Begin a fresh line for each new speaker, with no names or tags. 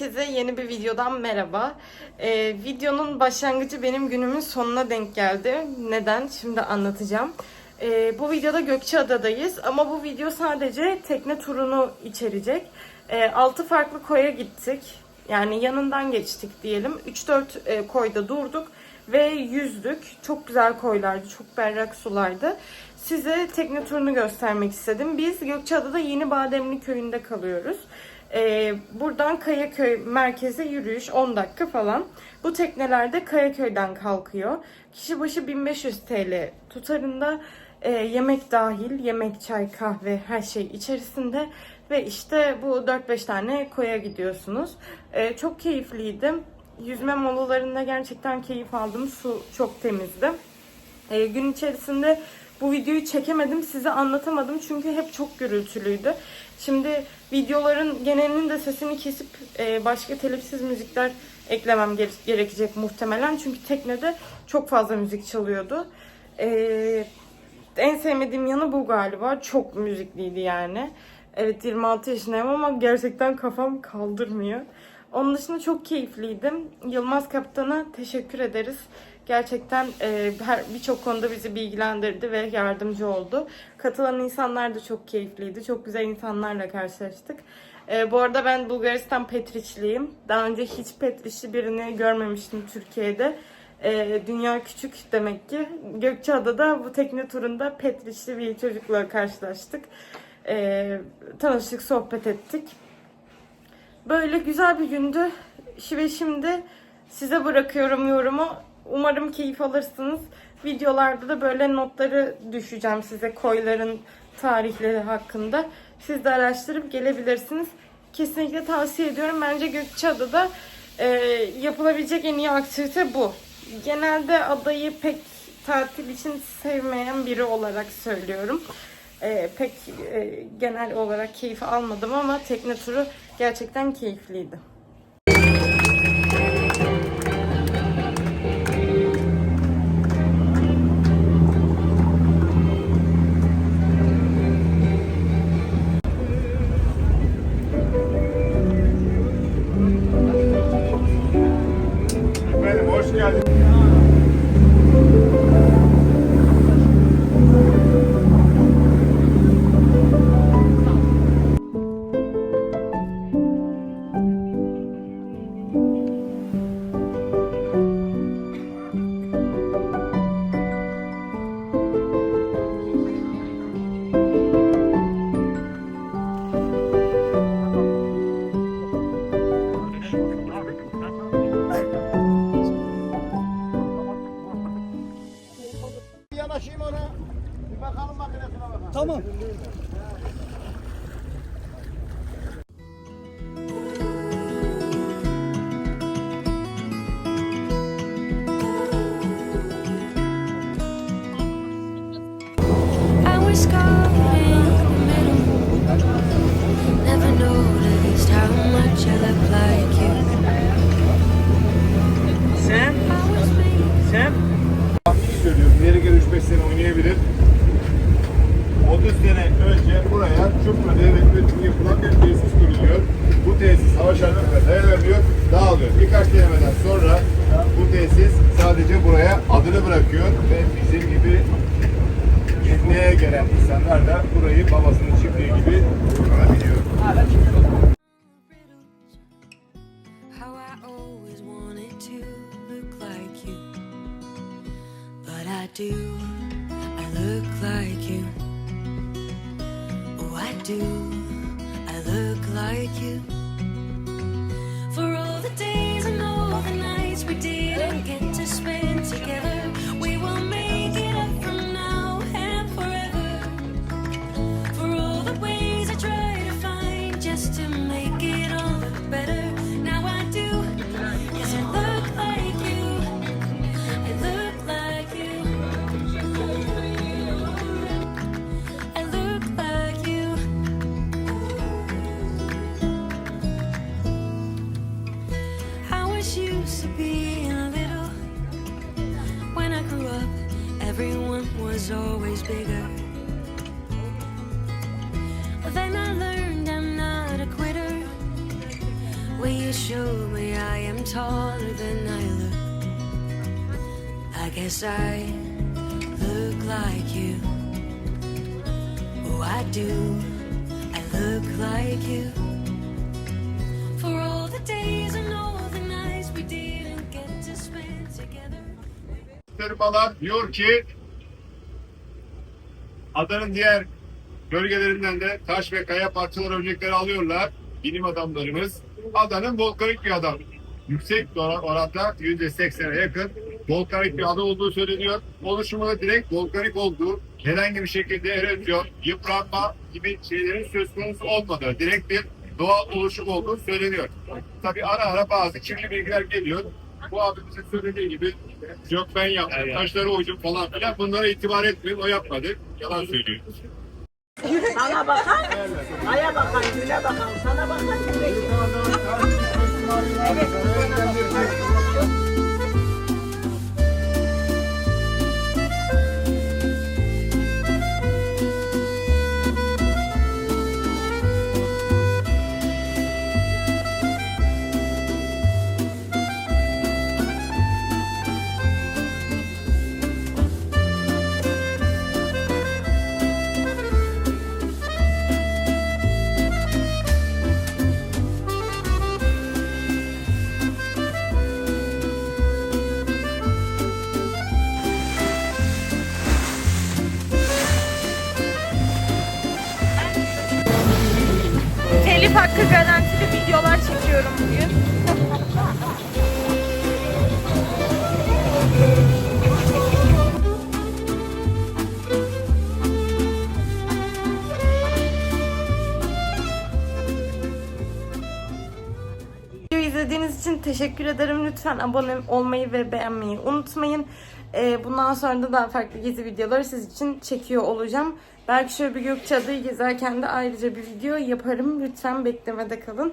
Herkese yeni bir videodan merhaba. Ee, videonun başlangıcı benim günümün sonuna denk geldi. Neden? Şimdi anlatacağım. Ee, bu videoda Gökçeada'dayız ama bu video sadece tekne turunu içerecek. Ee, 6 farklı koya gittik. Yani yanından geçtik diyelim. 3-4 e, koyda durduk ve yüzdük. Çok güzel koylardı, çok berrak sulardı. Size tekne turunu göstermek istedim. Biz Gökçeada'da Yeni Bademli köyünde kalıyoruz. Ee, buradan Kayaköy merkeze yürüyüş 10 dakika falan. Bu teknelerde Kayaköy'den kalkıyor. Kişi başı 1500 TL tutarında e, yemek dahil, yemek, çay, kahve her şey içerisinde ve işte bu 4-5 tane koya gidiyorsunuz. Ee, çok keyifliydi. Yüzme molalarında gerçekten keyif aldım. Su çok temizdi. Ee, gün içerisinde bu videoyu çekemedim, size anlatamadım çünkü hep çok gürültülüydü. Şimdi videoların genelinin de sesini kesip e, başka telifsiz müzikler eklemem gere- gerekecek muhtemelen. Çünkü teknede çok fazla müzik çalıyordu. Ee, en sevmediğim yanı bu galiba. Çok müzikliydi yani. Evet 26 yaşındayım ama gerçekten kafam kaldırmıyor. Onun dışında çok keyifliydim. Yılmaz Kaptan'a teşekkür ederiz. Gerçekten e, birçok konuda bizi bilgilendirdi ve yardımcı oldu. Katılan insanlar da çok keyifliydi. Çok güzel insanlarla karşılaştık. E, bu arada ben Bulgaristan Petriçliyim. Daha önce hiç Petriçli birini görmemiştim Türkiye'de. E, dünya küçük demek ki. Gökçeada'da bu tekne turunda Petriçli bir çocukla karşılaştık. E, tanıştık, sohbet ettik. Böyle güzel bir gündü. Ve şimdi size bırakıyorum yorumu. Umarım keyif alırsınız. Videolarda da böyle notları düşeceğim size koyların tarihleri hakkında. Siz de araştırıp gelebilirsiniz. Kesinlikle tavsiye ediyorum. Bence Gökçeada'da e, yapılabilecek en iyi aktivite bu. Genelde adayı pek tatil için sevmeyen biri olarak söylüyorum. E, pek e, genel olarak keyif almadım ama tekne turu gerçekten keyifliydi.
Thank.
Tamam.
Sene önce buraya Çupra Devlet yapılan bir tesis kuruluyor.
Like you. Bigger. Then I learned I'm not a quitter. When you show me I am taller than I look, I guess I look like you. Oh, I do. I look like you. For all the days and all the nights we didn't get to spend together.
Diyor ki adanın diğer bölgelerinden de taş ve kaya parçaları örnekleri alıyorlar. Bilim adamlarımız. Adanın volkanik bir ada. Yüksek or- oranda %80'e yakın volkanik bir ada olduğu söyleniyor. Oluşumu da direkt volkanik olduğu, herhangi bir şekilde erozyon, yıpranma gibi şeylerin söz konusu olmadığı, direkt bir doğal oluşum olduğu söyleniyor. Tabii ara ara bazı kirli bilgiler geliyor. Bu abimizin söylediği gibi yok ben yaptım, taşları uydum falan filan. Bunlara itibar etmeyin, o yapmadı. Yalan söylüyor.
Sana bakan, aya bakan, güne bakan, sana bakan, güne
Telif hakkı garantili videolar çekiyorum bugün. İzlediğiniz için teşekkür ederim. Lütfen abone olmayı ve beğenmeyi unutmayın. Ee, bundan sonra da daha farklı gezi videoları siz için çekiyor olacağım. Belki şöyle bir Gökçeada'yı gezerken de ayrıca bir video yaparım. Lütfen beklemede kalın.